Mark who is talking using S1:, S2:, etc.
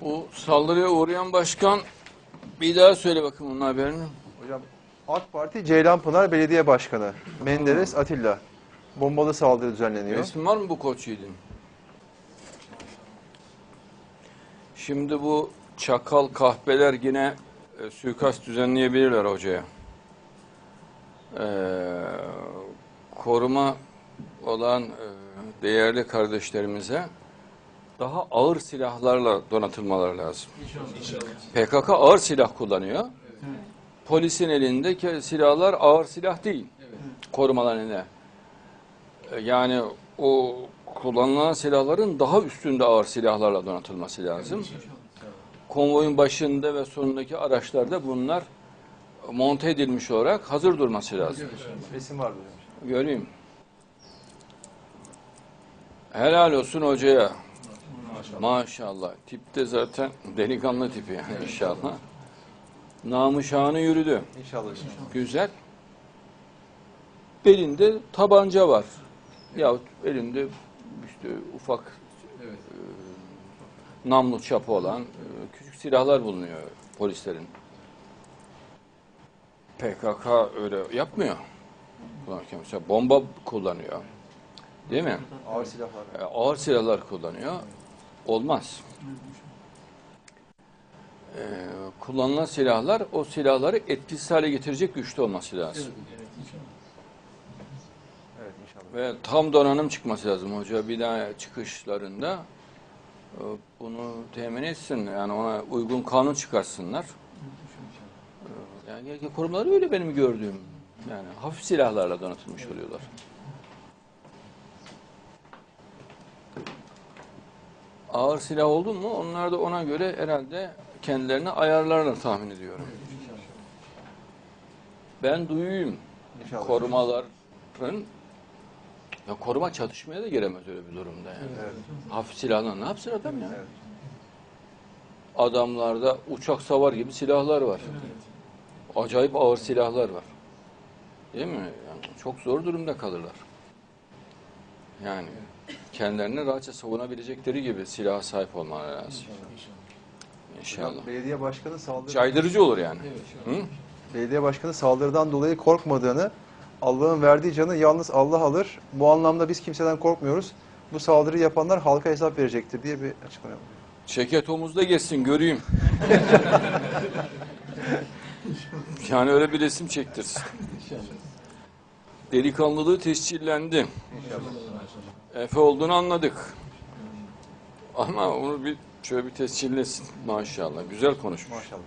S1: Bu saldırıya uğrayan başkan bir daha söyle bakayım onun haberini.
S2: Hocam AK Parti Ceylanpınar Belediye Başkanı Menderes Atilla. Bombalı saldırı düzenleniyor.
S1: Resmi var mı bu koç yiğidin? Şimdi bu çakal kahpeler yine e, suikast düzenleyebilirler hocaya. Ee, koruma olan e, değerli kardeşlerimize daha ağır silahlarla donatılmaları lazım. PKK ağır silah kullanıyor. Polisin elindeki silahlar ağır silah değil. Korumaların elinde. E, Yani o kullanılan silahların daha üstünde ağır silahlarla donatılması lazım. Konvoyun başında ve sonundaki araçlarda bunlar monte edilmiş olarak hazır durması lazım.
S2: Resim var.
S1: Göreyim. Helal olsun hocaya. Maşallah. Tipte zaten delikanlı tipi yani inşallah. Namı şanı yürüdü.
S2: İnşallah hocam.
S1: Güzel. Belinde tabanca var. Yahut elinde işte ufak e, namlu çapı olan e, küçük silahlar bulunuyor polislerin. PKK öyle yapmıyor. Kullanırken mesela bomba kullanıyor. Değil mi?
S2: Ağır silahlar.
S1: E, ağır silahlar kullanıyor. Olmaz. E, kullanılan silahlar o silahları etkisiz hale getirecek güçte olması lazım.
S2: Evet inşallah.
S1: Ve tam donanım çıkması lazım hoca bir daha çıkışlarında e, bunu temin etsin. Yani ona uygun kanun çıkarsınlar. E, Yani korumaları öyle benim gördüğüm. Yani hafif silahlarla donatılmış oluyorlar. Ağır silah oldu mu onlar da ona göre herhalde kendilerini ayarlarlar tahmin ediyorum. Ben duyuyum
S2: İnşallah.
S1: korumaların ya koruma çatışmaya da giremez öyle bir durumda yani.
S2: Evet.
S1: Hafif silahla ne yapsın adam ya?
S2: Evet.
S1: Adamlarda uçak savar gibi silahlar var. Acayip ağır silahlar var. Değil mi? Yani çok zor durumda kalırlar. Yani kendilerini rahatça savunabilecekleri gibi silaha sahip olmaları lazım. İnşallah.
S2: Belediye başkanı saldırı
S1: Caydırıcı olur yani. Hı?
S2: Belediye başkanı saldırıdan dolayı korkmadığını, Allah'ın verdiği canı yalnız Allah alır. Bu anlamda biz kimseden korkmuyoruz. Bu saldırı yapanlar halka hesap verecektir diye bir açıklama yapıyor.
S1: Ceket omuzda geçsin göreyim. yani öyle bir resim çektirsin. Delikanlılığı tescillendi.
S2: İnşallah.
S1: Efe olduğunu anladık. Ama onu bir şöyle bir tescillesin maşallah. Güzel konuşmuş.
S2: Maşallah.